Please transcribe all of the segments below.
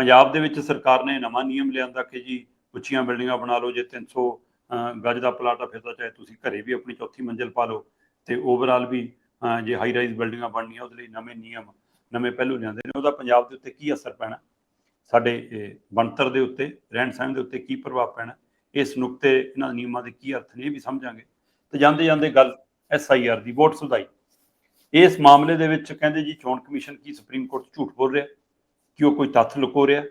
ਪੰਜਾਬ ਦੇ ਵਿੱਚ ਸਰਕਾਰ ਨੇ ਨਵਾਂ ਨਿਯਮ ਲਿਆਂਦਾ ਕਿ ਜੀ ਉੱਚੀਆਂ ਬਿਲਡਿੰਗਾਂ ਬਣਾ ਲਓ ਜੇ 300 ਅਹ, ਗਜ ਦਾ ਪਲਾਟ ਆ ਫਿਰ ਤਾਂ ਚਾਹੇ ਤੁਸੀਂ ਘਰੇ ਵੀ ਆਪਣੀ ਚੌਥੀ ਮੰਜ਼ਿਲ ਪਾ ਲਓ। ਤੇ ਓਵਰਆਲ ਵੀ ਜੇ ਹਾਈ ਰਾਈਜ਼ ਬਿਲਡਿੰਗਾਂ ਬਣਨੀਆਂ ਉਹਦੇ ਲਈ ਨਵੇਂ ਨਿਯਮ ਨਵੇਂ ਪਹਿਲੂ ਲਿਆਂਦੇ ਨੇ। ਉਹਦਾ ਪੰਜਾਬ ਦੇ ਉੱਤੇ ਕੀ ਅਸਰ ਪੈਣਾ? ਸਾਡੇ ਬਣਤਰ ਦੇ ਉੱਤੇ ਰਹਿਣ ਸਹਿਣ ਦੇ ਉੱਤੇ ਕੀ ਪ੍ਰਭਾਵ ਪੈਣਾ? ਇਸ ਨੁਕਤੇ ਇਹਨਾਂ ਨਿਯਮਾਂ ਦੇ ਕੀ ਅਰਥ ਨੇ ਇਹ ਵੀ ਸਮਝਾਂਗੇ। ਤੇ ਜਾਂਦੇ ਜਾਂਦੇ ਗੱਲ ਐਸਆਈਆਰ ਦੀ ਵੋਟ ਸੁਧਾਈ। ਇਸ ਮਾਮਲੇ ਦੇ ਵਿੱਚ ਕਹਿੰਦੇ ਜੀ ਚੋਣ ਕਮਿਸ਼ਨ ਕੀ ਸੁਪਰੀਮ ਕੋਰਟ ਝੂਠ ਬੋਲ ਰਿਹਾ? ਕਿ ਉਹ ਕੋਈ ਤੱਥ ਲੁਕੋ ਰਿਹਾ?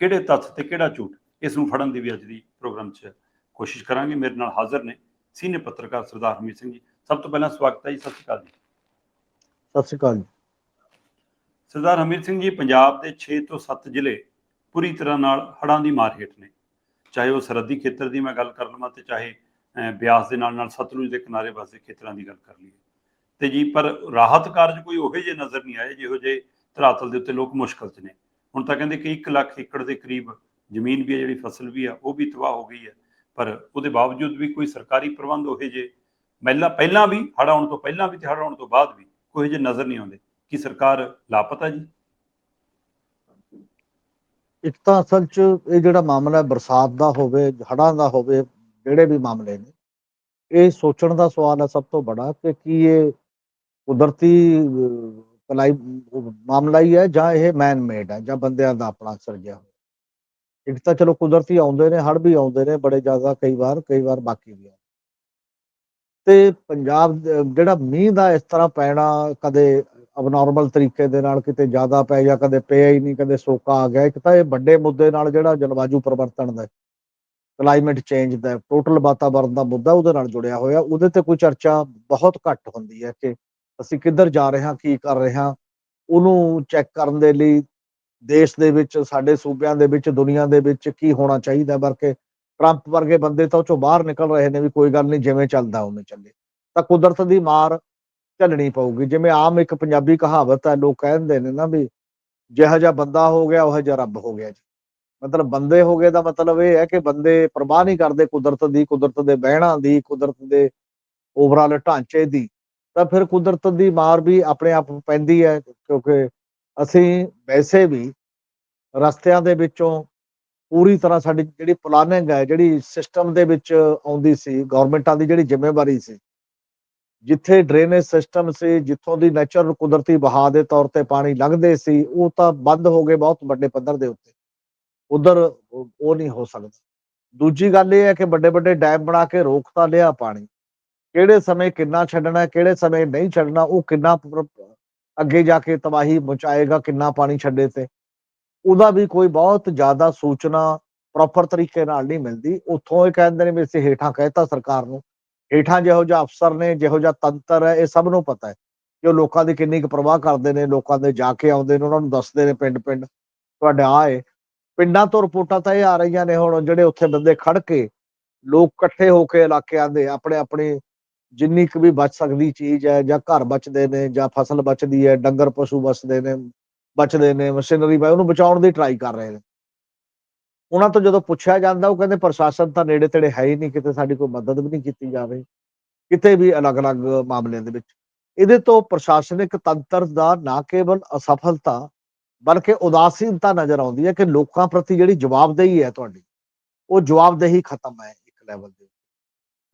ਕਿਹੜੇ ਤੱਥ ਤੇ ਕਿਹੜਾ ਝੂਠ? ਇਸ ਨੂੰ ਫੜਨ ਦੀ ਵੀ ਅੱਜ ਦੀ ਪ੍ਰੋਗਰਾਮ 'ਚ ਕੋਸ਼ਿਸ਼ ਕਰਾਂਗੇ। ਮੇਰੇ ਨਾਲ ਹਾਜ਼ਰ ਨੇ ਸੀਨੀਅਰ ਪੱਤਰਕਾਰ ਸਰਦਾਰ ਹਰਮੀਤ ਸਿੰਘ ਜੀ। ਸਭ ਤੋਂ ਪਹਿਲਾਂ ਸਵਾਗਤ ਹੈ ਜੀ। ਸਤਿ ਸ਼੍ਰੀ ਅਕਾਲ ਜੀ। ਸਤਿ ਸ਼੍ਰੀ ਅਕਾਲ ਜੀ। ਸਰਦਾਰ ਹਰਮੀਤ ਸਿੰਘ ਜੀ ਪੰਜਾਬ ਦੇ 6 ਤੋਂ 7 ਜ਼ਿਲ੍ਹੇ ਪੂਰੀ ਤਰ੍ਹਾਂ ਨਾਲ ਹੜ੍ਹਾਂ ਦੀ ਮਾਰ ਹੇਠ ਨੇ। ਚਾਹੇ ਉਹ ਸਰਹੱਦੀ ਖੇਤਰ ਦੀ ਮੈਂ ਗੱਲ ਕਰ ਲਵਾਂ ਤੇ ਚਾਹੇ ਬਿਆਸ ਦੇ ਨਾਲ ਨਾਲ ਸਤਲੁਜ ਦੇ ਕਿਨਾਰੇ ਵਾਸਤੇ ਖੇਤਰਾਂ ਦੀ ਗੱਲ ਕਰ ਲਈਏ। ਤੇ ਜੀ ਪਰ ਰਾਹਤ ਕਾਰਜ ਕੋਈ ਉਹੇ ਜਿਹੇ ਨਜ਼ਰ ਨਹੀਂ ਆਏ ਜਿਹੋ ਜਿਹੇ ਧਰਾਤਲ ਦੇ ਉੱਤੇ ਲੋਕ ਮੁਸ਼ਕਲ 'ਚ ਨੇ। ਹੁਣ ਤਾਂ ਕਹਿੰਦੇ ਕਿ 1 ਲੱਖ ਏਕੜ ਦੇ ਕਰੀਬ ਜ਼ਮੀਨ ਵੀ ਹੈ, ਜਿਹੜੀ ਫਸਲ ਵੀ ਆ ਉਹ ਵੀ ਤਬਾਹ ਹੋ ਗਈ ਹੈ। ਪਰ ਉਹਦੇ ਬਾਵਜੂਦ ਵੀ ਕੋਈ ਸਰਕਾਰੀ ਪ੍ਰਬੰਧ ਉਹੇ ਜਿਹੇ ਪਹਿਲਾਂ ਪਹਿਲਾਂ ਵੀ ਹੜ੍ਹ ਆਉਣ ਤੋਂ ਪਹਿਲਾਂ ਵੀ ਤੇ ਹੜ੍ਹ ਆਉਣ ਤੋਂ ਬਾਅਦ ਵੀ ਕੋਈ ਜਿਹੇ ਨਜ਼ਰ ਨਹੀਂ ਆਉਂਦੇ। ਕਿ ਸਰਕਾਰ ਲਾਪਤਾ ਜੀ? ਇੱਕ ਤਾਂ ਅਸਲ 'ਚ ਇਹ ਜਿਹੜਾ ਮਾਮਲਾ ਬਰਸਾਤ ਦਾ ਹੋਵੇ, ਹੜ੍ਹਾਂ ਦਾ ਹੋਵੇ, ਜਿਹੜੇ ਵੀ ਮਾਮਲੇ ਨੇ, ਇਹ ਸੋਚਣ ਦਾ ਸਵਾਲ ਹੈ ਸਭ ਤੋਂ ਬੜਾ ਕਿ ਕੀ ਇਹ ਕੁਦਰਤੀ ਭਲਾਈ, ਮਾਮਲਾ ਹੀ ਹੈ ਜਾਂ ਇਹ ਮੈਨ ਮੇਡ ਹੈ ਜਾਂ ਬੰਦਿਆਂ ਦਾ ਆਪਣਾ ਸਿਰਜਿਆ ਹੋਇਆ ਇੱਕ ਤਾਂ ਚਲੋ ਕੁਦਰਤੀ ਆਉਂਦੇ ਨੇ, ਹੜ੍ਹ ਵੀ ਆਉਂਦੇ ਨੇ ਬੜੇ ਜ਼ਿਆਦਾ ਕਈ ਵਾਰ ਕਈ ਵਾਰ ਬਾਕੀ ਵੀ ਆਉਂਦੇ ਤੇ ਪੰਜਾਬ ਜਿਹੜਾ ਮੀਂਹ ਦਾ ਇਸ ਤਰ੍ਹਾਂ ਪੈਣਾ ਕਦੇ ਅਬਨੋਰਮਲ ਤਰੀਕੇ ਦੇ ਨਾਲ ਕਿਤੇ ਜ਼ਿਆਦਾ ਪੈ ਗਿਆ ਕਦੇ ਪਿਆ ਹੀ ਨਹੀਂ, ਕਦੇ ਸੋਕਾ ਆ ਗਿਆ, ਇੱਕ ਤਾਂ ਇਹ ਵੱਡੇ ਮੁੱਦੇ ਨਾਲ ਜਿਹੜਾ ਜਲਵਾਯੂ ਪਰਿਵਰਤਨ ਦਾ ਕਲਾਈਮੇਟ ਚੇਂਜ ਦਾ ਟੋਟਲ ਵਾਤਾਵਰਣ ਦਾ ਮੁੱਦਾ ਉਹਦੇ ਨਾਲ ਜੁੜਿਆ ਹੋਇਆ। ਉਹਦੇ ਤੇ ਕੋਈ ਚਰਚਾ ਬਹੁਤ ਘੱਟ ਹੁੰਦੀ ਹੈ ਕਿ ਅਸੀਂ ਕਿੱਧਰ ਜਾ ਰਹੇ ਹਾਂ, ਕੀ ਕਰ ਰਹੇ ਹਾਂ, ਉਹਨੂੰ ਚੈੱਕ ਕਰਨ ਦੇ ਲਈ ਦੇਸ਼ ਦੇ ਵਿੱਚ, ਸਾਡੇ ਸੂਬਿਆਂ ਦੇ ਵਿੱਚ, ਦੁਨੀਆ ਦੇ ਵਿੱਚ ਕੀ ਹੋਣਾ ਚਾਹੀਦਾ ਬਲਕਿ ਟਰੰਪ ਵਰਗੇ ਬੰਦੇ ਤਾਂ ਉਹ ਚੋਂ ਬਾਹਰ ਨਿਕਲ ਰਹੇ ਨੇ ਵੀ ਕੋਈ ਗੱਲ ਨਹੀਂ, ਜਿਵੇਂ ਚੱਲਦਾ ਉਵੇਂ ਚੱਲੇ। ਤਾਂ ਕੁਦਰਤ ਦੀ ਮਾਰ ਝੱਲਣੀ ਪਊਗੀ। ਜਿਵੇਂ ਆਮ ਇੱਕ ਪੰਜਾਬੀ ਕਹਾਵਤ ਹੈ, ਲੋਕ ਕਹਿੰਦੇ ਨੇ ਨਾ ਵੀ ਜਿਹੋ ਜਿਹਾ ਬੰਦਾ ਹੋ ਗਿਆ, ਉਹ ਜਿਹਾ ਰੱਬ ਹੋ ਗਿਆ ਜੀ। ਮਤਲਬ ਬੰਦੇ ਹੋ ਗਏ ਦਾ ਮਤਲਬ ਇਹ ਹੈ ਕਿ ਬੰਦੇ ਪਰਵਾਹ ਨਹੀਂ ਕਰਦੇ ਕੁਦਰਤ ਦੀ, ਕੁਦਰਤ ਦੇ ਬਹਿਣਾ ਦੀ, ਕੁਦਰਤ ਦੇ ਓਵਰਆਲ ਢਾਂਚੇ ਦੀ। ਤਾਂ ਫਿਰ ਕੁਦਰਤ ਦੀ ਮਾਰ ਵੀ ਆਪਣੇ ਆਪ ਪੈਂਦੀ ਹੈ, ਕਿਉਂਕਿ ਅਸੀਂ ਵੈਸੇ ਵੀ ਰਸਤਿਆਂ ਦੇ ਵਿੱਚੋਂ ਪੂਰੀ ਤਰ੍ਹਾਂ ਸਾਡੀ ਜਿਹੜੀ ਪਲਾਨਿੰਗ ਹੈ, ਜਿਹੜੀ ਸਿਸਟਮ ਦੇ ਵਿੱਚ ਆਉਂਦੀ ਸੀ ਗਵਰਨਮੈਂਟਾਂ ਦੀ ਜਿਹੜੀ ਜ਼ਿੰਮੇਵਾਰੀ ਸੀ, ਜਿੱਥੇ ਡਰੇਨੇਜ ਸਿਸਟਮ ਸੀ, ਜਿੱਥੋਂ ਦੀ ਨੈਚੁਰਲ ਕੁਦਰਤੀ ਬਹਾਅ ਦੇ ਤੌਰ ਤੇ ਪਾਣੀ ਲੰਘਦੇ ਸੀ, ਉਹ ਤਾਂ ਬੰਦ ਹੋ ਗਏ ਬਹੁਤ ਵੱਡੇ ਪੱਧਰ ਦੇ ਉੱਤੇ। ਉਧਰ ਉਹ ਨਹੀਂ ਹੋ ਸਕਦਾ। ਦੂਜੀ ਗੱਲ ਇਹ ਹੈ ਕਿ ਵੱਡੇ ਵੱਡੇ ਡੈਮ ਬਣਾ ਕੇ ਰੋਕ ਤਾਂ ਲਿਆ ਪਾਣੀ। ਕਿਹੜੇ ਸਮੇਂ ਕਿੰਨਾ ਛੱਡਣਾ, ਕਿਹੜੇ ਸਮੇਂ ਨਹੀਂ ਛੱਡਣਾ, ਉਹ ਕਿੰਨਾ ਅੱਗੇ ਜਾ ਕੇ ਤਬਾਹੀ ਮਚਾਏਗਾ, ਕਿੰਨਾ ਪਾਣੀ ਛੱਡੇ ਤੇ। ਉਹਦਾ ਵੀ ਕੋਈ ਬਹੁਤ ਜ਼ਿਆਦਾ ਸੂਚਨਾ ਪ੍ਰੋਪਰ ਤਰੀਕੇ ਨਾਲ ਨਹੀਂ ਮਿਲਦੀ। ਉੱਥੋਂ ਇਹ ਕਹਿੰਦੇ ਨੇ ਵੀ ਅਸੀਂ ਹੇਠਾਂ ਕਹਿਤਾ ਸਰਕਾਰ ਨੂੰ। ਹੇਠਾਂ ਜਿਹੋ ਜਿਹਾ ਅਫਸਰ ਨੇ, ਜਿਹੋ ਜਿਹਾ ਤੰਤਰ ਹੈ, ਇਹ ਸਭ ਨੂੰ ਪਤਾ ਹੈ ਕਿ ਉਹ ਲੋਕਾਂ ਦੀ ਕਿੰਨੀ ਕੁ ਪਰਵਾਹ ਕਰਦੇ ਨੇ, ਲੋਕਾਂ ਦੇ ਜਾ ਕੇ ਆਉਂਦੇ ਨੇ, ਉਹਨਾਂ ਨੂੰ ਦੱਸਦੇ ਨੇ ਪਿੰਡ ਪਿੰਡ ਤੁਹਾਡਾ ਆਏ ਪਿੰਡਾਂ ਤੋਂ ਰਿਪੋਰਟਾਂ ਤਾਂ ਇਹ ਆ ਰਹੀਆਂ ਨੇ ਹੁਣ, ਜਿਹੜੇ ਉੱਥੇ ਬੰਦੇ ਖੜ ਕੇ ਲੋਕ ਇਕੱਠੇ ਹੋ ਕੇ ਇਲਾਕਿਆਂ ਦੇ ਆਪਣੇ ਆਪਣੇ ਜਿੰਨੀ ਕੁ ਵੀ ਬਚ ਸਕਦੀ ਚੀਜ਼ ਹੈ, ਜਾਂ ਘਰ ਬਚਦੇ ਨੇ, ਜਾਂ ਫਸਲ ਬਚਦੀ ਹੈ, ਡੰਗਰ ਪਸ਼ੂ ਬਚਦੇ ਨੇ ਬਚਦੇ ਨੇ, ਮਸ਼ੀਨਰੀ ਬਾਈ ਉਹਨੂੰ ਬਚਾਉਣ ਦੀ ਟਰਾਈ ਕਰ ਰਹੇ ਨੇ। ਉਹਨਾਂ ਤੋਂ ਜਦੋਂ ਪੁੱਛਿਆ ਜਾਂਦਾ, ਉਹ ਕਹਿੰਦੇ ਪ੍ਰਸ਼ਾਸਨ ਤਾਂ ਨੇੜੇ ਤੇੜੇ ਹੈ ਹੀ ਨਹੀਂ, ਕਿਤੇ ਸਾਡੀ ਕੋਈ ਮਦਦ ਵੀ ਨਹੀਂ ਕੀਤੀ ਜਾਵੇ, ਕਿਤੇ ਵੀ ਅਲੱਗ-ਅਲੱਗ ਮਾਮਲਿਆਂ ਦੇ ਵਿੱਚ। ਇਹਦੇ ਤੋਂ ਪ੍ਰਸ਼ਾਸਨਿਕ ਤੰਤਰ ਦਾ ਨਾ ਕੇਵਲ ਅਸਫਲਤਾ, ਬਲਕਿ ਉਦਾਸੀਨਤਾ ਨਜ਼ਰ ਆਉਂਦੀ ਹੈ ਕਿ ਲੋਕਾਂ ਪ੍ਰਤੀ ਜਿਹੜੀ ਜਵਾਬਦੇਹੀ ਹੈ ਤੁਹਾਡੀ, ਉਹ ਜਵਾਬਦੇਹੀ ਖਤਮ ਹੈ ਇੱਕ ਲੈਵਲ ਤੇ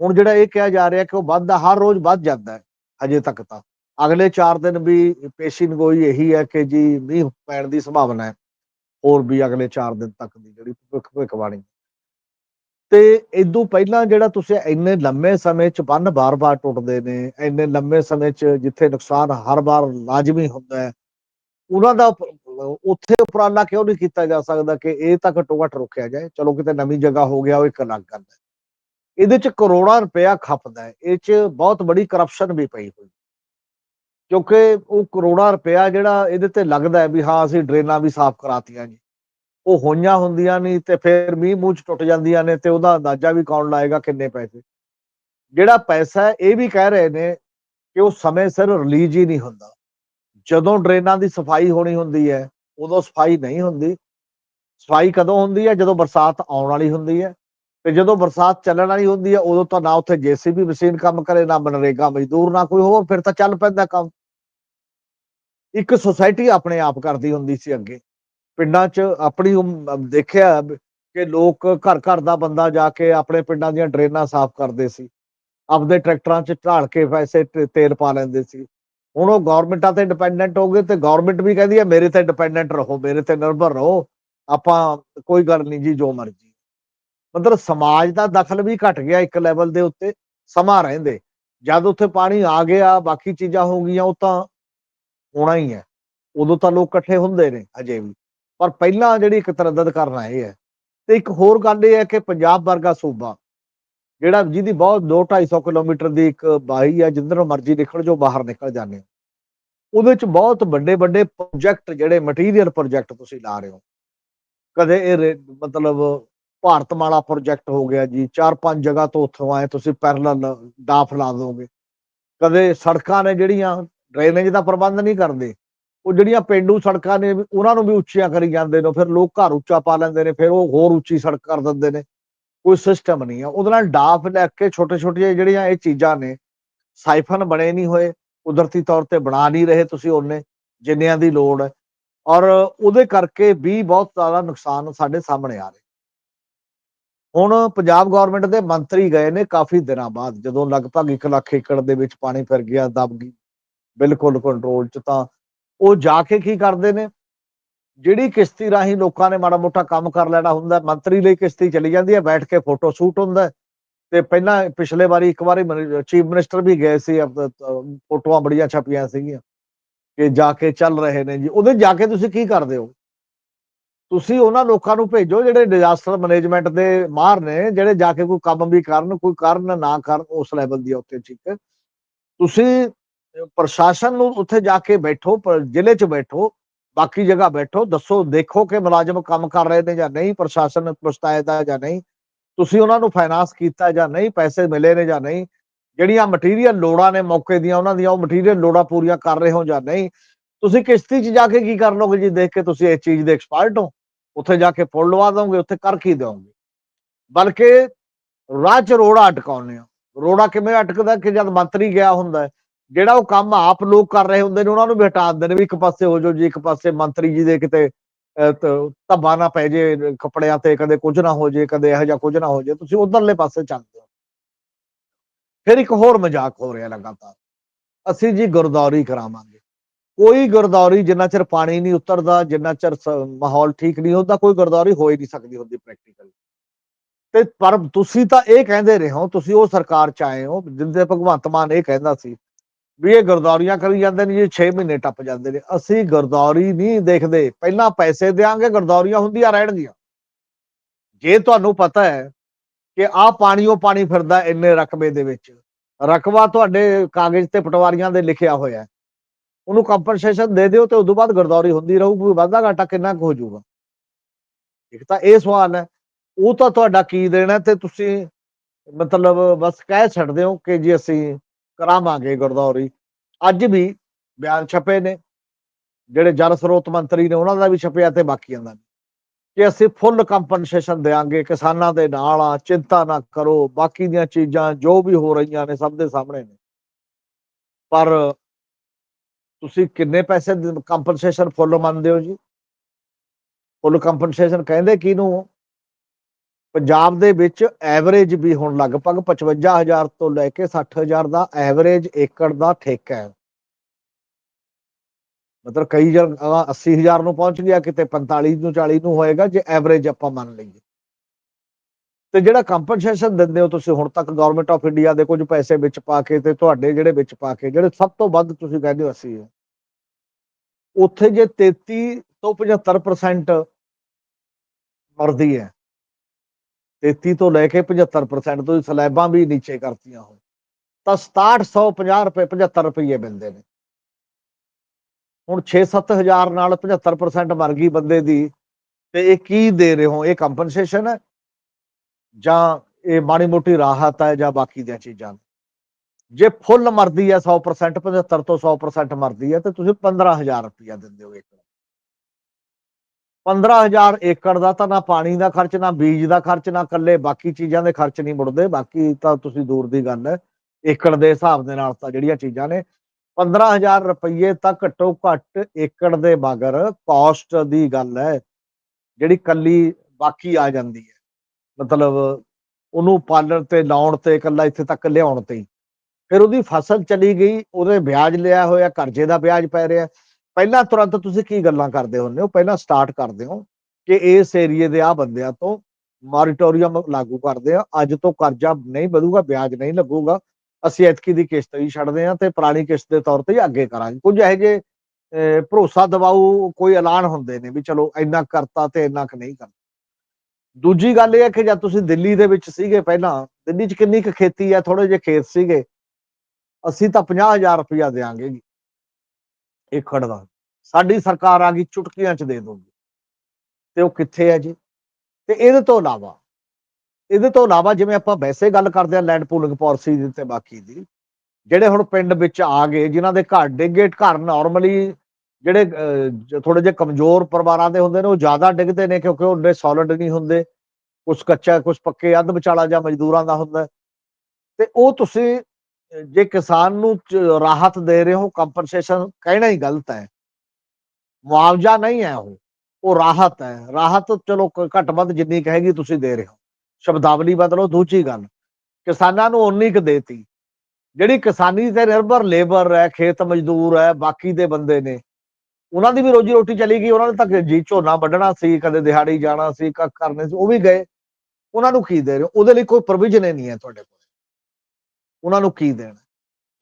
ਹੁਣ ਜਿਹੜਾ ਇਹ ਕਿਹਾ ਜਾ ਰਿਹਾ ਕਿ ਉਹ ਵੱਧਦਾ, ਹਰ ਰੋਜ਼ ਵੱਧ ਜਾਂਦਾ ਹੈ ਹਜੇ ਤੱਕ ਤਾਂ। ਅਗਲੇ 4 ਦਿਨ ਵੀ ਪੇਸ਼ੀ ਨਗੋਈ ਇਹੀ ਹੈ ਕਿ ਜੀ ਮੀਂਹ ਪੈਣ ਦੀ ਸੰਭਾਵਨਾ ਹੈ, ਹੋਰ ਵੀ ਅਗਲੇ 4 ਦਿਨ ਤੱਕ ਦੀ ਜਿਹੜੀ ਭਵਿੱਖ ਭਵਿੱਖਬਾਣੀ ਤੇ ਇਦੋਂ ਪਹਿਲਾਂ ਜਿਹੜਾ ਤੁਸੀਂ ਇੰਨੇ ਲੰਮੇ ਸਮੇਂ ਚ ਬੰਨ ਬਾਰ-ਬਾਰ ਟੁੱਟਦੇ ਨੇ, ਇੰਨੇ ਲੰਮੇ ਸਮੇਂ ਚ ਜਿੱਥੇ ਨੁਕਸਾਨ ਹਰ ਵਾਰ ਲਾਜ਼ਮੀ ਹੁੰਦਾ ਹੈ, ਉਹਨਾਂ ਦਾ ਉੱਥੇ ਉਪਰਾਲਾ ਕਿਉਂ ਨਹੀਂ ਕੀਤਾ ਜਾ ਸਕਦਾ ਕਿ ਇਹ ਤਾਂ ਘੱਟੋ ਘੱਟ ਰੋਕਿਆ ਜਾਏ, ਚਲੋ ਕਿਤੇ ਨਵੀਂ ਜਗ੍ਹਾ ਹੋ ਗਿਆ, ਉਹ ਇੱਕ ਅਲੱਗ ਗੱਲ ਹੈ। ਇਹਦੇ ਚ ਕਰੋੜਾਂ ਰੁਪਇਆ ਖਪਦਾ ਹੈ। ਇਹ ਚ ਬਹੁਤ ਬੜੀ ਕਰਪਸ਼ਨ ਵੀ ਪਈ ਹੋਈ। ਕਿਉਂਕਿ ਉਹ ਕਰੋੜਾਂ ਰੁਪਇਆ ਜਿਹੜਾ ਇਹਦੇ ਤੇ ਲੱਗਦਾ ਹੈ ਵੀ ਹਾਂ, ਅਸੀਂ ਡਰੇਨਾਂ ਵੀ ਸਾਫ਼ ਕਰਾਤੀਆਂ ਜੀ। ਉਹ ਹੋਈਆਂ ਹੁੰਦੀਆਂ ਨਹੀਂ ਤੇ ਫਿਰ ਮੀਂਹ ਮੂੰਹ ਚ ਟੁੱਟ ਜਾਂਦੀਆਂ ਨੇ ਤੇ ਉਹਦਾ ਅੰਦਾਜ਼ਾ ਵੀ ਕੌਣ ਲਾਏਗਾ, ਕਿੰਨੇ ਪੈਸੇ। ਜਿਹੜਾ ਪੈਸਾ ਇਹ ਵੀ ਕਹਿ ਰਹੇ ਨੇ ਕਿ ਉਹ ਸਮੇਂ ਸਿਰ ਰਿਲੀਜ਼ ਹੀ ਨਹੀਂ ਹੁੰਦਾ। ਜਦੋਂ ਡਰੇਨਾਂ ਦੀ ਸਫ਼ਾਈ ਹੋਣੀ ਹੁੰਦੀ ਹੈ, ਉਦੋਂ ਸਫ਼ਾਈ ਨਹੀਂ ਹੁੰਦੀ। ਸਫ਼ਾਈ ਕਦੋਂ ਹੁੰਦੀ ਹੈ? ਜਦੋਂ ਬਰਸਾਤ ਆਉਣ ਵਾਲੀ ਹੁੰਦੀ ਹੈ। ਤੇ ਜਦੋਂ ਬਰਸਾਤ ਚੱਲਣ ਵਾਲੀ ਹੁੰਦੀ ਹੈ ਉਦੋਂ ਤਾਂ ਨਾ ਉੱਥੇ ਜੀਸੀਬੀ ਮਸ਼ੀਨ ਕੰਮ ਕਰੇ, ਨਾ ਮਨਰੇਗਾ ਮਜ਼ਦੂਰ, ਨਾ ਕੋਈ ਹੋਰ, ਫਿਰ ਤਾਂ ਚੱਲ ਪੈਂਦਾ ਕੰਮ। ਇੱਕ ਸੁਸਾਇਟੀ ਆਪਣੇ ਆਪ ਕਰਦੀ ਹੁੰਦੀ ਸੀ ਅੱਗੇ। ਪਿੰਡਾਂ 'ਚ ਆਪਣੀ ਦੇਖਿਆ ਕਿ ਲੋਕ ਘਰ ਘਰ ਦਾ ਬੰਦਾ ਜਾ ਕੇ ਆਪਣੇ ਪਿੰਡਾਂ ਦੀਆਂ ਡਰੇਨਾਂ ਸਾਫ਼ ਕਰਦੇ ਸੀ। ਆਪਦੇ ਟਰੈਕਟਰਾਂ 'ਚ ਢਾਲ ਕੇ ਪੈਸੇ ਤੇਲ ਪਾ ਲੈਂਦੇ ਸੀ। ਹੁਣ ਉਹ ਗਵਰਨਮੈਂਟਾਂ ਤੇ ਡਿਪੈਂਡੈਂਟ ਹੋ ਗਏ ਤੇ ਗਵਰਨਮੈਂਟ ਵੀ ਕਹਿੰਦੀ ਹੈ, ਮੇਰੇ ਤੇ ਡਿਪੈਂਡੈਂਟ ਰਹੋ, ਮੇਰੇ ਤੇ ਨਿਰਭਰ ਰਹੋ। ਆਪਾਂ ਕੋਈ ਗੱਲ ਨਹੀਂ ਜੀ, ਜੋ ਮਰਜ਼ੀ। ਮਤਲਬ ਸਮਾਜ ਦਾ ਦਖਲ ਵੀ ਘਟ ਗਿਆ ਇੱਕ ਲੈਵਲ ਦੇ ਉੱਤੇ, ਸਮਾਂ ਰਹਿੰਦੇ। ਜਦ ਉੱਥੇ ਪਾਣੀ ਆ ਗਿਆ, ਬਾਕੀ ਚੀਜ਼ਾਂ ਹੋ ਗਈਆਂ, ਉਹ ਤਾਂ ਹੋਣਾ ਹੀ ਹੈ। ਉਦੋਂ ਤਾਂ ਲੋਕ ਇਕੱਠੇ ਹੁੰਦੇ ਨੇ ਅਜੇ ਵੀ। ਪਰ ਪਹਿਲਾਂ ਜਿਹੜੀ ਇੱਕ ਤਰੱਦਦ ਕਰਨਾ ਇਹ ਹੈ। ਤੇ ਇੱਕ ਹੋਰ ਗੱਲ ਇਹ ਹੈ ਕਿ ਪੰਜਾਬ ਵਰਗਾ ਸੂਬਾ, ਜਿਹੜਾ ਜਿਹਦੀ ਬਹੁਤ 2 250 ਕਿਲੋਮੀਟਰ ਦੀ ਇੱਕ ਬਾਈ ਹੈ, ਜਿੱਧਰ ਮਰਜ਼ੀ ਨਿਕਲ ਜੋ ਬਾਹਰ ਨਿਕਲ ਜਾਂਦੇ ਹੋ। ਉਹਦੇ ਵਿੱਚ ਬਹੁਤ ਵੱਡੇ ਵੱਡੇ ਪ੍ਰੋਜੈਕਟ ਜਿਹੜੇ ਮਟੀਰੀਅਲ ਪ੍ਰੋਜੈਕਟ ਤੁਸੀਂ ਲਾ ਰਹੇ ਹੋ। ਕਦੇ ਇਹ ਰੇ- ਮਤਲਬ ਭਾਰਤਮਾਲਾ ਪ੍ਰੋਜੈਕਟ ਹੋ ਗਿਆ ਜੀ, ਚਾਰ ਪੰਜ ਜਗ੍ਹਾ ਤੋਂ ਉੱਥੋਂ ਆਏ, ਤੁਸੀਂ ਪੈਰਲਲ ਡਾਫ ਲਾ ਦੋਗੇ। ਕਦੇ ਸੜਕਾਂ ਨੇ ਜਿਹੜੀਆਂ ਡਰੇਨੇਜ ਦਾ ਪ੍ਰਬੰਧ ਨਹੀਂ ਕਰਦੇ, ਉਹ ਜਿਹੜੀਆਂ ਪਿੰਡੂ ਸੜਕਾਂ ਨੇ, ਉਹਨਾਂ ਨੂੰ ਵੀ ਉੱਚੀਆਂ ਕਰੀ ਜਾਂਦੇ ਨੇ, ਫਿਰ ਲੋਕ ਘਰ ਉੱਚਾ ਪਾ ਲੈਂਦੇ ਨੇ, ਫਿਰ ਉਹ ਹੋਰ ਉੱਚੀ ਸੜਕ ਕਰ ਦਿੰਦੇ ਨੇ। ਕੋਈ ਸਿਸਟਮ ਨਹੀਂ ਆ। ਉਹਦੇ ਨਾਲ ਡਾਫ ਲੈ ਕੇ ਛੋਟੇ ਛੋਟੇ ਜਿਹੜੀਆਂ ਇਹ ਚੀਜ਼ਾਂ ਨੇ ਸਾਈਫਨ ਬਣੇ ਨਹੀਂ ਹੋਏ, ਕੁਦਰਤੀ ਤੌਰ ਤੇ ਬਣਾ ਨਹੀਂ ਰਹੇ ਤੁਸੀਂ ਉਹਨੇ, ਜਿੰਨਿਆਂ ਦੀ ਲੋੜ ਹੈ। ਔਰ ਉਹਦੇ ਕਰਕੇ ਵੀ ਬਹੁਤ ਜ਼ਿਆਦਾ ਨੁਕਸਾਨ ਸਾਡੇ ਸਾਹਮਣੇ ਆ ਰਹੇ। ਹੁਣ ਪੰਜਾਬ ਗਵਰਨਮੈਂਟ ਦੇ ਮੰਤਰੀ ਗਏ ਨੇ ਕਾਫੀ ਦਿਨਾਂ ਬਾਅਦ ਜਦੋਂ ਲਗਭਗ 1 ਲੱਖ ਏਕੜ ਦੇ ਵਿੱਚ ਪਾਣੀ ਫਿਰ ਗਿਆ ਦਬ ਗਈ ਬਿਲਕੁਲ ਕੰਟਰੋਲ ਚ ਤਾਂ ਉਹ ਜਾ ਕੇ ਕੀ ਕਰਦੇ ਨੇ? ਜਿਹੜੀ ਕਿਸ਼ਤੀ ਰਾਹੀਂ ਲੋਕਾਂ ਨੇ ਮਾੜਾ ਮੋਟਾ ਕੰਮ ਕਰ ਲੈਣਾ ਹੁੰਦਾ ਮੰਤਰੀ ਲਈ ਕਿਸ਼ਤੀ ਚਲੀ ਜਾਂਦੀ ਹੈ ਬੈਠ ਕੇ ਫੋਟੋ ਸ਼ੂਟ ਹੁੰਦਾ ਹੈ, ਤੇ ਪਹਿਲਾਂ ਪਿਛਲੇ ਵਾਰੀ ਇੱਕ ਵਾਰੀ ਚੀਫ ਮਿਨਿਸਟਰ ਵੀ ਗਏ ਸੀ ਫੋਟੋਆਂ ਬੜੀਆਂ ਛਪੀਆਂ ਸੀਗੀਆਂ ਕਿ ਜਾ ਕੇ ਚੱਲ ਰਹੇ ਨੇ ਜੀ। ਉਹਦੇ ਜਾ ਕੇ ਤੁਸੀਂ ਕੀ ਕਰਦੇ ਹੋ? ਤੁਸੀਂ ਉਹਨਾਂ ਲੋਕਾਂ ਨੂੰ ਭੇਜੋ ਜਿਹੜੇ ਡਿਜ਼ਾਸਟਰ ਮੈਨੇਜਮੈਂਟ ਦੇ ਮਾਹਰ ਨੇ, ਜਿਹੜੇ ਜਾ ਕੇ ਕੋਈ ਕੰਮ ਵੀ ਕਰਨ, ਕੋਈ ਕਰਨ ਨਾ ਕਰਨ ਉਸ ਲੈਵਲ ਦੀ ਉੱਤੇ ਠੀਕ ਹੈ? ਤੁਸੀਂ ਪ੍ਰਸ਼ਾਸਨ ਨੂੰ ਉੱਥੇ ਜਾ ਕੇ ਬੈਠੋ ਜ਼ਿਲ੍ਹੇ 'ਚ ਬੈਠੋ, ਬਾਕੀ ਜਗ੍ਹਾ ਬੈਠੋ, ਦੱਸੋ, ਦੇਖੋ ਕਿ ਮੁਲਾਜ਼ਮ ਕੰਮ ਕਰ ਰਹੇ ਨੇ ਜਾਂ ਨਹੀਂ, ਪ੍ਰਸ਼ਾਸਨ ਪ੍ਰਸਤਾਇਤ ਜਾਂ ਨਹੀਂ, ਤੁਸੀਂ ਉਹਨਾਂ ਨੂੰ ਫਾਈਨਾਂਸ ਕੀਤਾ ਜਾਂ ਨਹੀਂ, ਪੈਸੇ ਮਿਲੇ ਨੇ ਜਾਂ ਨਹੀਂ, ਜਿਹੜੀਆਂ ਮਟੀਰੀਅਲ ਲੋੜਾਂ ਨੇ ਮੌਕੇ ਦੀਆਂ, ਉਹਨਾਂ ਦੀਆਂ ਉਹ ਮਟੀਰੀਅਲ ਲੋੜਾਂ ਪੂਰੀਆਂ ਕਰ ਰਹੇ ਹੋ ਜਾਂ ਨਹੀਂ ਤੁਸੀਂ ਕਿਸ਼ਤੀ 'ਚ ਜਾ ਕੇ ਕੀ ਕਰ ਲੋਗੇ ਜੀ? ਦੇਖ ਕੇ ਤੁਸੀਂ ਇਸ ਚੀਜ਼ ਦੇ ਐਕਸਪਰਟ ਹੋ। ਉੱਥੇ ਜਾ ਕੇ ਪੁੱਲ ਲਵਾ ਦੋਗੇ ਉੱਥੇ ਕਰ ਕੀ ਦਿਓਗੇ? ਬਲਕਿ ਰਾਹ 'ਚ ਰੋੜਾ ਅਟਕਾਉਂਦੇ ਹੋ। ਰੋੜਾ ਕਿਵੇਂ ਅਟਕਦਾ ਕਿ ਜਦ ਮੰਤਰੀ ਗਿਆ ਹੁੰਦਾ ਜਿਹੜਾ ਉਹ ਕੰਮ ਆਪ ਲੋਕ ਕਰ ਰਹੇ ਹੁੰਦੇ ਨੇ ਉਹਨਾਂ ਨੂੰ ਵੀ ਹਟਾ ਦਿੰਦੇ ਨੇ ਵੀ ਇੱਕ ਪਾਸੇ ਹੋ ਜਾਓ ਜੀ ਇੱਕ ਪਾਸੇ ਮੰਤਰੀ ਜੀ ਦੇ ਕਿਤੇ ਅਹ, ਧੱਬਾ ਨਾ ਪੈ ਜੇ ਕੱਪੜਿਆਂ ਤੇ ਕਦੇ ਕੁਝ ਨਾ ਹੋ ਜੇ ਕਦੇ ਇਹੋ ਜਿਹਾ ਕੁਝ ਨਾ ਹੋ ਜੇ ਤੁਸੀਂ ਉਧਰਲੇ ਪਾਸੇ ਚੱਲਦੇ ਹੋ। ਫਿਰ ਇੱਕ ਹੋਰ ਮਜ਼ਾਕ ਹੋ ਰਿਹਾ ਲਗਾਤਾਰ। ਅਸੀਂ ਜੀ ਗੁਰਦੌਰੀ ਕਰਾਵਾਂਗੇ। ਕੋਈ ਗੁਰਦੌਰੀ ਜਿੰਨਾ ਚਿਰ ਪਾਣੀ ਨਹੀਂ ਉਤਰਦਾ, ਜਿੰਨਾ ਚਿਰ ਸ- ਮਾਹੌਲ ਠੀਕ ਨਹੀਂ ਹੁੰਦਾ, ਕੋਈ ਗੁਰਦੌਰੀ ਹੋ ਹੀ ਨਹੀਂ ਸਕਦੀ ਹੁੰਦੀ ਪ੍ਰੈਕਟੀਕਲ ਤੇ ਪਰ ਤੁਸੀਂ ਤਾਂ ਇਹ ਕਹਿੰਦੇ ਰਹੇ ਹੋ, ਤੁਸੀਂ ਉਹ ਸਰਕਾਰ ਚ ਆਏ ਹੋ, ਜਿੰਦੇ ਭਗਵੰਤ ਮਾਨ ਇਹ ਕਹਿੰਦਾ ਸੀ ਵੀ ਇਹ ਗੁਰਦੌਰੀਆਂ ਕਰੀ ਜਾਂਦੇ ਨੇ, ਜੀ 6 ਮਹੀਨੇ ਟੱਪ ਜਾਂਦੇ ਨੇ। ਅਸੀਂ ਗੁਰਦੌਰੀ ਨਹੀਂ ਦੇਖਦੇ। ਪਹਿਲਾਂ ਪੈਸੇ ਦੇਾਂਗੇ ਗੁਰਦੌਰੀਆਂ ਹੁੰਦੀਆਂ ਰਹਿਣਗੀਆਂ। ਜੇ ਤੁਹਾਨੂੰ ਪਤਾ ਹੈ ਕਿ ਆਹ ਪਾਣੀ ਉਹ ਪਾਣੀ ਫਿਰਦਾ ਇੰਨੇ ਰਕਬੇ ਦੇ ਵਿੱਚ। ਰਕਬਾ ਤੁਹਾਡੇ ਕਾਗਜ਼ ਤੇ ਪਟਵਾਰੀਆਂ ਦੇ ਲਿਖਿਆ ਹੋਇਆ ਉਹਨੂੰ ਕੰਪਨਸੇਸ਼ਨ ਦੇ ਦਿਓ ਤੇ ਤੋਂ ਬਾਅਦ ਗਰਦੌਰੀ ਹੁੰਦੀ ਰਹੂਗੀ, ਵਾਧਾ ਘਾਟਾ ਕਿੰਨਾ ਕੁ ਹੋ ਜਾਊਗਾ। ਇੱਕ ਤਾਂ ਇਹ ਸਵਾਲ ਹੈ, ਉਹ ਤਾਂ ਤੁਹਾਡਾ ਕੀ ਦੇਣਾ ਤੇ ਤੁਸੀਂ ਮਤਲਬ ਬਸ ਕਹਿ ਛੱਡਦੇ ਹੋ ਕਿ ਜੀ ਅਸੀਂ ਕਰਾਵਾਂਗੇ ਗਰਦੌਰੀ। ਅੱਜ ਵੀ ਬਿਆਨ ਛਪੇ ਨੇ, ਜਿਹੜੇ ਜਲ ਸਰੋਤ ਮੰਤਰੀ ਨੇ ਉਹਨਾਂ ਦਾ ਵੀ ਛਪਿਆ ਤੇ ਬਾਕੀਆਂ ਦਾ ਵੀ। ਕਿ ਅਸੀਂ ਫੁੱਲ ਕੰਪਨਸੇਸ਼ਨ ਦੇਾਂਗੇ ਕਿਸਾਨਾਂ ਦੇ ਨਾਲ ਆ, ਚਿੰਤਾ ਨਾ ਕਰੋ, ਬਾਕੀ ਦੀਆਂ ਚੀਜ਼ਾਂ ਜੋ ਵੀ ਹੋ ਰਹੀਆਂ ਨੇ ਸਭ ਦੇ ਸਾਹਮਣੇ ਨੇ। ਪਰ ਤੁਸੀਂ ਕਿੰਨੇ ਪੈਸੇ ਕੰਪਨਸੇਸ਼ਨ ਫੁੱਲ ਮੰਨਦੇ ਹੋ ਜੀ? ਫੁੱਲ ਕੰਪਨਸੇਸ਼ਨ ਕਹਿੰਦੇ ਕਿਹਨੂੰ? ਪੰਜਾਬ ਦੇ ਵਿੱਚ ਐਵਰੇਜ ਵੀ ਹੁਣ ਲਗਭਗ 55000 ਤੋਂ ਲੈ ਕੇ 60000 ਦਾ ਐਵਰੇਜ ਏਕੜ ਦਾ ਠੇਕਾ ਹੈ। ਮਤਲਬ ਕਈ ਜਗ੍ਹਾ 80000 ਨੂੰ ਪਹੁੰਚ ਗਿਆ, ਕਿਤੇ 45 ਨੂੰ 40 ਨੂੰ ਹੋਏਗਾ ਜੇ ਐਵਰੇਜ ਆਪਾਂ ਮੰਨ ਲਈਏ। ਤੇ ਜਿਹੜਾ ਕੰਪਨਸੇਸ਼ਨ ਦਿੰਦੇ ਹੋ ਤੁਸੀਂ ਹੁਣ ਤੱਕ ਗਵਰਨਮੈਂਟ ਆਫ ਇੰਡੀਆ ਦੇ ਕੁਝ ਪੈਸੇ ਵਿੱਚ ਪਾ ਕੇ ਤੇ ਤੁਹਾਡੇ ਜਿਹੜੇ ਵਿੱਚ ਪਾ ਕੇ, ਜਿਹੜੇ ਸਭ ਤੋਂ ਵੱਧ ਤੁਸੀਂ ਕਹਿੰਦੇ ਹੋ ਅਸੀਂ ਹੈ ਉੱਥੇ ਜੇ 33 ਤੋਂ 75% ਮਰਦੀ ਹੈ। 33 ਤੋਂ ਲੈ ਕੇ 75% ਤੋਂ ਸਲੈਬਾਂ ਵੀ ਨੀਚੇ ਕਰਤੀਆਂ ਹੋ ਤਾਂ 6750 ਰੁਪਏ 75 ਰੁਪਏ ਮਿਲਦੇ ਨੇ। ਹੁਣ 6-7000 ਨਾਲ 75% ਮਰ ਗਈ ਬੰਦੇ ਦੀ, ਤੇ ਇਹ ਕੀ ਦੇ ਰਹੇ ਹੋ? ਇਹ ਕੰਪਨਸੇਸ਼ਨ ਹੈ? ਜਾਂ ਇਹ ਮਾੜੀ ਮੋਟੀ ਰਾਹਤ ਹੈ ਜਾਂ ਬਾਕੀ ਦੀਆਂ ਚੀਜ਼ਾਂ? ਜੇ ਫੁੱਲ ਮਰਦੀ ਹੈ 100% 75 ਤੋਂ 100% ਮਰਦੀ ਹੈ ਤੇ ਤੁਸੀਂ 15000 ਰੁਪਇਆ ਦਿੰਦੇ ਹੋ ਏਕੜ। 15000 ਏਕੜ ਦਾ ਤਾਂ ਨਾ ਪਾਣੀ ਦਾ ਖਰਚ, ਨਾ ਬੀਜ ਦਾ ਖਰਚ, ਨਾ ਕੱਲੇ ਬਾਕੀ ਚੀਜ਼ਾਂ ਦੇ ਖਰਚ ਨਹੀਂ ਮੁੜਦੇ। ਬਾਕੀ ਤਾਂ ਤੁਸੀਂ ਦੂਰ ਦੀ ਗੱਲ ਹੈ। ਏਕੜ ਦੇ ਹਿਸਾਬ ਦੇ ਨਾਲ ਤਾਂ ਜਿਹੜੀਆਂ ਚੀਜ਼ਾਂ ਨੇ 15000 ਰੁਪਏ ਤਾਂ ਘੱਟੋ ਘੱਟ ਏਕੜ ਦੇ ਮਗਰ ਕਾਸਟ ਦੀ ਗੱਲ ਹੈ। ਜਿਹੜੀ ਕੱਲੀ ਬਾਕੀ ਆ ਜਾਂਦੀ ਹੈ। ਮਤਲਬ ਉਹਨੂੰ ਪਾਲਣ ਤੇ, ਲਾਉਣ ਤੇ, ਇਕੱਲਾ ਇੱਥੇ ਤੱਕ ਲਿਆਉਣ ਤੇ ਫਿਰ ਉਹਦੀ ਫਸਲ ਚਲੀ ਗਈ ਉਹਦੇ ਵਿਆਜ ਲਿਆ ਹੋਇਆ ਕਰਜ਼ੇ ਦਾ ਵਿਆਜ ਪੈ ਰਿਹਾ। ਪਹਿਲਾਂ ਤੁਰੰਤ ਤੁਸੀਂ ਕੀ ਗੱਲਾਂ ਕਰਦੇ ਹੁੰਦੇ ਹੋ? ਪਹਿਲਾਂ ਸਟਾਰਟ ਕਰਦੇ ਹੋ ਕਿ ਇਸ ਏਰੀਏ ਦੇ ਆ ਬੰਦਿਆਂ ਤੋਂ ਮੋਰੀਟੋਰੀਅਮ ਲਾਗੂ ਕਰਦੇ ਆ। ਅੱਜ ਤੋਂ ਕਰਜ਼ਾ ਨਹੀਂ ਵਧੂਗਾ ਵਿਆਜ ਨਹੀਂ ਲੱਗੂਗਾ। ਅਸੀਂ ਐਤਕੀ ਦੀ ਕਿਸ਼ਤ ਹੀ ਛੱਡਦੇ ਆ ਤੇ ਪੁਰਾਣੀ ਕਿਸ਼ਤ ਦੇ ਤੌਰ ਤੇ ਹੀ ਅੱਗੇ ਕਰਾਂਗੇ। ਕੁਝ ਇਹੋ ਜਿਹੇ ਅਹ, ਭਰੋਸਾ ਦਿਵਾਊ ਕੋਈ ਐਲਾਨ ਹੁੰਦੇ ਨੇ ਵੀ ਚਲੋ ਇੰਨਾ ਕਰਤਾ ਤੇ ਇੰਨਾ ਕੁ ਨਹੀਂ ਕਰਤਾ। ਦੂਜੀ ਗੱਲ ਇਹ ਹੈ ਕਿ ਜਦ ਤੁਸੀਂ ਦਿੱਲੀ ਦੇ ਵਿੱਚ ਸੀਗੇ ਪਹਿਲਾਂ ਦਿੱਲੀ 'ਚ ਕਿੰਨੀ ਕੁ ਖੇਤੀ ਹੈ? ਥੋੜੇ ਜਿਹੇ ਖੇਤ ਸੀਗੇ। ਅਸੀਂ ਤਾਂ 50000 ਰੁਪਇਆ ਦੇਾਂਗੇ ਜੀ। ਏਕੜ ਦਾ ਸਾਡੀ ਸਰਕਾਰ ਆ ਗਈ, ਚੁਟਕੀਆਂ 'ਚ ਦੇ ਦੂਗੀ ਤੇ ਉਹ ਕਿੱਥੇ ਹੈ ਜੀ? ਤੇ ਇਹਦੇ ਤੋਂ ਇਲਾਵਾ, ਇਹਦੇ ਤੋਂ ਇਲਾਵਾ ਜਿਵੇਂ ਆਪਾਂ ਵੈਸੇ ਗੱਲ ਕਰਦੇ ਆ ਲੈਂਡ ਪੂਲਿੰਗ ਪਾਲਿਸੀ ਦੀ ਤੇ ਬਾਕੀ ਦੀ, ਜਿਹੜੇ ਹੁਣ ਪਿੰਡ ਵਿੱਚ ਆ ਗਏ, ਜਿਨ੍ਹਾਂ ਦੇ ਘਰ ਡਿੱਗੇ ਘਰ ਨਾਰਮਲੀ ਜਿਹੜੇ ਥੋੜੇ ਜਿਹੇ ਕਮਜ਼ੋਰ ਪਰਿਵਾਰਾਂ ਦੇ ਹੁੰਦੇ ਨੇ, ਉਹ ਜ਼ਿਆਦਾ ਡਿੱਗਦੇ ਨੇ ਕਿਉਂਕਿ ਉਹ ਸੋਲਿਡ ਨਹੀਂ ਹੁੰਦੇ। ਕੁਝ ਕੱਚਾ ਕੁਝ ਪੱਕੇ ਅੱਧ ਵਿਚਾਲਾ ਜਾਂ ਮਜ਼ਦੂਰਾਂ ਦਾ ਹੁੰਦਾ। ਤੇ ਉਹ ਤੁਸੀਂ ਜੇ ਕਿਸਾਨ ਨੂੰ ਚ- ਰਾਹਤ ਦੇ ਰਹੇ ਹੋ ਕੰਪਨਸੇਸ਼ਨ ਕਹਿਣਾ ਹੀ ਗਲਤ ਹੈ। ਮੁਆਵਜ਼ਾ ਨਹੀਂ ਹੈ ਉਹ ਉਹ ਰਾਹਤ ਹੈ। ਰਾਹਤ ਚਲੋ ਘੱਟ ਵੱਧ ਜਿੰਨੀ ਕਹੇਗੀ ਤੁਸੀਂ ਦੇ ਰਹੇ ਹੋ। ਸ਼ਬਦਾਵਲੀ ਬਦਲੋ ਦੂਜੀ ਗੱਲ, ਕਿਸਾਨਾਂ ਨੂੰ ਉਨੀ ਕੁ ਦੇਤੀ। ਜਿਹੜੀ ਕਿਸਾਨੀ ਤੇ ਨਿਰਭਰ ਲੇਬਰ ਹੈ, ਖੇਤ ਮਜ਼ਦੂਰ ਹੈ, ਬਾਕੀ ਦੇ ਬੰਦੇ ਨੇ, ਉਹਨਾਂ ਦੀ ਵੀ ਰੋਜੀ ਰੋਟੀ ਚਲੀ ਗਈ, ਉਹਨਾਂ ਨੇ ਤਾਂ ਜੀ ਝੋਨਾ ਵੱਢਣਾ ਸੀ, ਕਦੇ ਦਿਹਾੜੀ ਜਾਣਾ ਸੀ, ਕੱਖ ਕਰਨੇ ਸੀ, ਉਹ ਵੀ ਗਏ। ਉਹਨਾਂ ਨੂੰ ਕੀ ਦੇ ਰਹੇ ਹੋ? ਉਹਦੇ ਲਈ ਕੋਈ ਪ੍ਰੋਵੀਜ਼ਨ ਨਹੀਂ ਹੈ ਤੁਹਾਡੇ ਕੋਲ। ਉਹਨਾਂ ਨੂੰ ਕੀ ਦੇਣਾ?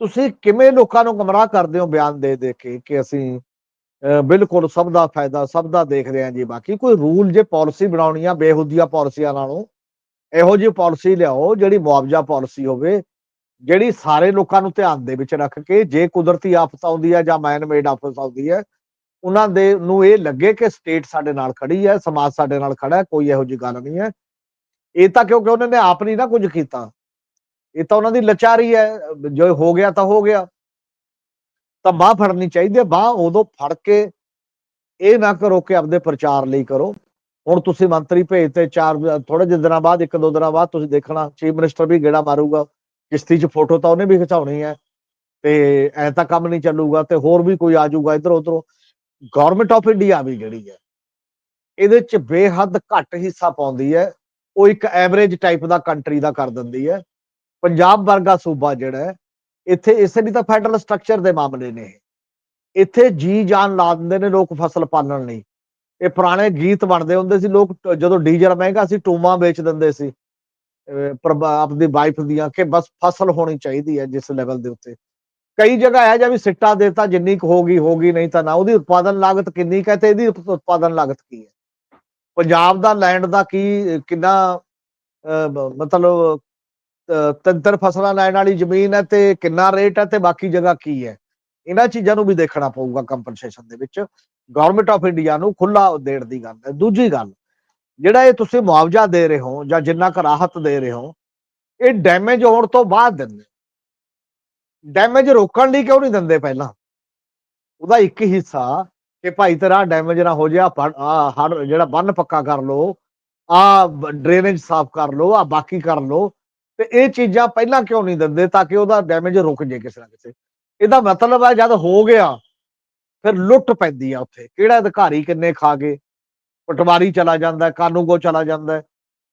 ਤੁਸੀਂ ਕਿਵੇਂ ਲੋਕਾਂ ਨੂੰ ਗਮਰਾਹ ਕਰਦੇ ਹੋ ਬਿਆਨ ਦੇ ਦੇ ਕੇ ਕਿ ਅਸੀਂ ਬਿਲਕੁਲ ਸਭ ਦਾ ਫਾਇਦਾ, ਸਭ ਦਾ ਦੇਖਦੇ ਰਹੇ ਹਾਂ ਜੀ ਬਾਕੀ? ਕੋਈ ਰੂਲ ਜੇ ਪਾਲਿਸੀ ਬਣਾਉਣੀ ਆ ਬੇਹੂਦੀਆਂ ਪਾਲਿਸੀਆਂ ਨਾਲੋਂ, ਇਹੋ ਜਿਹੀ ਪਾਲਿਸੀ ਲਿਆਓ ਜਿਹੜੀ ਮੁਆਵਜ਼ਾ ਪਾਲਿਸੀ ਹੋਵੇ, ਜਿਹੜੀ ਸਾਰੇ ਲੋਕਾਂ ਨੂੰ ਧਿਆਨ ਦੇ ਵਿੱਚ ਰੱਖ ਕੇ ਜੇ ਕੁਦਰਤੀ ਆਫਤ ਆਉਂਦੀ ਹੈ ਜਾਂ ਮੈਨ ਮੇਡ ਆਫਤ ਆਉਂਦੀ ਹੈ, ਉਹਨਾਂ ਦੇ ਨੂੰ ਇਹ ਲੱਗੇ ਕਿ ਸਟੇਟ ਸਾਡੇ ਨਾਲ ਖੜੀ ਹੈ, ਸਮਾਜ ਸਾਡੇ ਨਾਲ ਖੜਾ ਹੈ, ਕੋਈ ਇਹੋ ਜਿਹੀ ਗੱਲ ਨਹੀਂ ਹੈ। ਇਹ ਤਾਂ ਕਿਉਂਕਿ ਉਹਨਾਂ ਨੇ ਆਪ ਨਹੀਂ ਨਾ ਕੁਝ ਕੀਤਾ। ਇਹ ਤਾਂ ਉਹਨਾਂ ਦੀ ਲਾਚਾਰੀ ਹੈ, ਜੋ ਹੋ ਗਿਆ ਤਾਂ ਹੋ ਗਿਆ। ਤਾਂ ਬਾਹ ਫੜਨੀ ਚਾਹੀਦੀ ਹੈ, ਬਾਹ ਉਦੋਂ ਫੜ ਕੇ ਇਹ ਨਾ ਕਰੋ ਕਿ ਆਪਦੇ ਪ੍ਰਚਾਰ ਲਈ ਕਰੋ। ਹੁਣ ਤੁਸੀਂ ਮੰਤਰੀ ਭੇਜਤੇ ਚਾਰ ਥੋੜੇ ਜਿਹੇ ਦਿਨਾਂ ਬਾਅਦ, ਇੱਕ ਦੋ ਦਿਨਾਂ ਬਾਅਦ ਤੁਸੀਂ ਦੇਖਣਾ, ਚੀਫ ਮਿਨਿਸਟਰ ਵੀ ਗੇੜਾ ਮਾਰੂਗਾ, ਕਿਸ਼ਤੀ 'ਚ ਫੋਟੋ ਤਾਂ ਉਹਨੇ ਵੀ ਖਿਚਾਉਣੀ ਹੈ, ਤੇ ਐ ਤਾਂ ਕੰਮ ਨਹੀਂ ਚੱਲੂਗਾ, ਤੇ ਹੋਰ ਵੀ ਕੋਈ ਆ ਜਾਊਗਾ ਇਧਰ ਉਧਰੋਂ। ਗਵਰਨਮੈਂਟ ਆਫ ਇੰਡੀਆ ਵੀ ਜਿਹੜੀ ਹੈ, ਇਹਦੇ 'ਚ ਬੇਹੱਦ ਘੱਟ ਹਿੱਸਾ ਪਾਉਂਦੀ ਹੈ, ਉਹ ਇੱਕ ਐਵਰੇਜ ਟਾਈਪ ਦਾ ਕੰਟਰੀ ਦਾ ਕਰ ਦਿੰਦੀ ਹੈ। ਪੰਜਾਬ ਵਰਗਾ ਸੂਬਾ ਜਿਹੜਾ ਇੱਥੇ ਇਸੇ ਲਈ ਤਾਂ ਫੈਡਰਲ ਸਟਰਕਚਰ ਦੇ ਮਾਮਲੇ ਨੇ ਇਹ। ਇੱਥੇ ਜੀ ਜਾਨ ਲਾ ਦਿੰਦੇ ਨੇ ਲੋਕ ਫਸਲ ਪਾਲਣ ਲਈ। ਇਹ ਪੁਰਾਣੇ ਗੀਤ ਬਣਦੇ ਹੁੰਦੇ ਸੀ, ਲੋਕ ਜਦੋਂ ਡੀਜ਼ਲ ਮਹਿੰਗਾ ਸੀ, ਟੂਮਾਂ ਵੇਚ ਦਿੰਦੇ ਸੀ। ਅਹ ਆਪਦੀ ਵਾਈਫ ਦੀਆਂ ਕਿ ਬਸ ਫਸਲ ਹੋਣੀ ਚਾਹੀਦੀ ਹੈ ਜਿਸ ਲੈਵਲ ਦੇ ਉੱਤੇ। ਕਈ ਜਗ੍ਹਾ ਹੈ ਜਾਂ ਵੀ ਸਿੱਟਾ ਦੇਤਾ, ਜਿੰਨੀ ਕੁ ਹੋਗੀ ਹੋਗੀ ਨਹੀਂ ਤਾਂ ਨਾ। ਉਹਦੀ ਉਤਪਾਦਨ ਲਾਗਤ ਕਿੰਨੀ ਕੁ ਹੈ ਤੇ ਇਹਦੀ ਉਤਪਾਦਨ ਲਾਗਤ ਕੀ ਹੈ? ਪੰਜਾਬ ਦਾ ਲੈਂਡ ਦਾ ਕੀ, ਕਿੰਨਾ ਮਤਲਬ ਤਿੰਨ ਤਿੰਨ ਫਸਲਾਂ ਲੈਣ ਵਾਲੀ ਜ਼ਮੀਨ ਹੈ ਤੇ ਕਿੰਨਾ ਰੇਟ ਹੈ ਤੇ ਬਾਕੀ ਜਗ੍ਹਾ ਕੀ ਹੈ? ਇਹਨਾਂ ਚੀਜ਼ਾਂ ਨੂੰ ਵੀ ਦੇਖਣਾ ਪਊਗਾ ਕੰਪਨਸੇਸ਼ਨ ਦੇ ਵਿੱਚ। ਗਵਰਨਮੈਂਟ ਆਫ ਇੰਡੀਆ ਨੂੰ ਖੁੱਲਾ ਦੇਣ ਦੀ ਗੱਲ ਹੈ। ਦੂਜੀ ਗੱਲ, ਜਿਹੜਾ ਇਹ ਤੁਸੀਂ ਮੁਆਵਜ਼ਾ ਦੇ ਰਹੇ ਹੋ ਜਾਂ ਜਿੰਨਾ ਕੁ ਰਾਹਤ ਦੇ ਰਹੇ ਹੋ, ਇਹ ਡੈਮੇਜ ਹੋਣ ਤੋਂ ਬਾਅਦ ਦਿੰਦੇ। ਡੈਮੇਜ ਰੋਕਣ ਲਈ ਕਿਉਂ ਨਹੀਂ ਦਿੰਦੇ ਪਹਿਲਾਂ? ਉਹਦਾ ਇੱਕ ਹਿੱਸਾ ਕਿ ਭਾਈ ਤੇਰਾ ਡੈਮੇਜ ਨਾ ਹੋ ਜਾ ਹੜ ਜਿਹੜਾ ਬੰਨ ਪੱਕਾ ਕਰ ਲੋ ਆ ਡਰੇਨੇਜ ਸਾਫ਼ ਕਰ ਲੋ ਆ ਬਾਕੀ ਕਰ ਲੋ ਤੇ ਇਹ ਚੀਜ਼ਾਂ ਪਹਿਲਾਂ ਕਿਉਂ ਨਹੀਂ ਦਿੰਦੇ ਤਾਂ ਕਿ ਉਹਦਾ ਡੈਮੇਜ ਰੁਕ ਜੇ ਕਿਸੇ ਨਾ ਕਿਸੇ। ਇਹਦਾ ਮਤਲਬ ਹੈ ਜਦ ਹੋ ਗਿਆ, ਫਿਰ ਲੁੱਟ ਪੈਂਦੀ ਆ ਉੱਥੇ। ਕਿਹੜਾ ਅਧਿਕਾਰੀ ਕਿੰਨੇ ਖਾ ਗਏ ਪਟਵਾਰੀ ਚਲਾ ਜਾਂਦਾ, ਕਾਨੂੰਗੋ ਚਲਾ ਜਾਂਦਾ,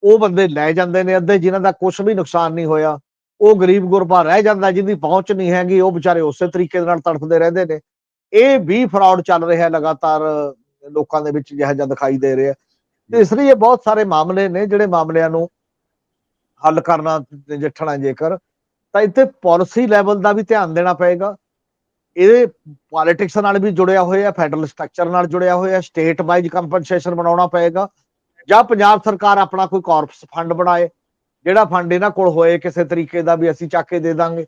ਉਹ ਬੰਦੇ ਲੈ ਜਾਂਦੇ ਨੇ ਅੱਧੇ ਜਿਨ੍ਹਾਂ ਦਾ ਕੁਝ ਵੀ ਨੁਕਸਾਨ ਨਹੀਂ ਹੋਇਆ। ਉਹ ਗਰੀਬ ਗੁਰਬਾ ਰਹਿ ਜਾਂਦਾ, ਜਿਹਦੀ ਪਹੁੰਚ ਨਹੀਂ ਹੈਗੀ, ਉਹ ਵਿਚਾਰੇ ਉਸੇ ਤਰੀਕੇ ਦੇ ਨਾਲ ਤੜਫਦੇ ਰਹਿੰਦੇ ਨੇ। ਇਹ ਵੀ ਫਰਾਡ ਚੱਲ ਰਿਹਾ ਲਗਾਤਾਰ ਲੋਕਾਂ ਦੇ ਵਿੱਚ ਜਿਹੜਾ ਜਿਹਾ ਦਿਖਾਈ ਦੇ ਰਿਹਾ। ਤੇ ਇਸ ਲਈ ਇਹ ਬਹੁਤ ਸਾਰੇ ਮਾਮਲੇ ਨੇ, ਜਿਹੜੇ ਮਾਮਲਿਆਂ ਨੂੰ ਹੱਲ ਕਰਨਾ ਨਜਿੱਠਣਾ ਜੇਕਰ ਤਾਂ ਇੱਥੇ ਪਾਲਿਸੀ ਲੈਵਲ ਦਾ ਵੀ ਧਿਆਨ ਦੇਣਾ ਪਏਗਾ। ਇਹ ਪੋਲਿਟਿਕਸ ਨਾਲ ਵੀ ਜੁੜਿਆ ਹੋਇਆ ਫੈਡਰਲ ਸਟਰਕਚਰ ਨਾਲ ਜੁੜਿਆ ਹੋਇਆ ਸਟੇਟ ਵਾਈਜ਼ ਕੰਪਨਸੇਸ਼ਨ ਬਣਾਉਣਾ ਪਏਗਾ। ਜਾਂ ਪੰਜਾਬ ਸਰਕਾਰ ਆਪਣਾ ਕੋਈ ਕਾਰਪਸ ਫੰਡ ਬਣਾਏ ਜਿਹੜਾ ਫੰਡ ਇਹਨਾਂ ਕੋਲ ਹੋਏ ਕਿਸੇ ਤਰੀਕੇ ਦਾ ਵੀ ਅਸੀਂ ਚੱਕ ਕੇ ਦੇ ਦਾਂਗੇ।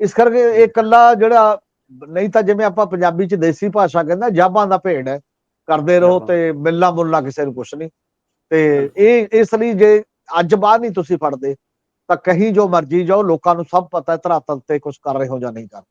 ਇਸ ਕਰਕੇ ਇਹ ਇਕੱਲਾ ਜਿਹੜਾ ਨਹੀਂ ਤਾਂ ਜਿਵੇਂ ਆਪਾਂ ਪੰਜਾਬੀ ਚ ਦੇਸੀ ਭਾਸ਼ਾ ਕਹਿੰਦਾ ਜਾਬਾਂ ਦਾ ਭੇਡ ਹੈ। ਕਰਦੇ ਰਹੋ। ਤੇ ਮਿਲਣਾ ਮੁਲਣਾ ਕਿਸੇ ਨੂੰ ਕੁਛ ਨਹੀਂ। ਤੇ ਇਹ ਇਸ ਲਈ ਜੇ ਅੱਜ ਬਾਅਦ ਨਹੀਂ ਤੁਸੀਂ ਫੜਦੇ, ਤਾਂ ਕਹੀ ਜੋ ਮਰਜ਼ੀ ਜਾਓ, ਲੋਕਾਂ ਨੂੰ ਸਭ ਪਤਾ ਹੈ ਧਰਾਤਲ ਤੇ ਕੁਝ ਕਰ ਰਹੇ ਹੋ ਜਾਂ ਨਹੀਂ ਕਰ ਰਹੇ।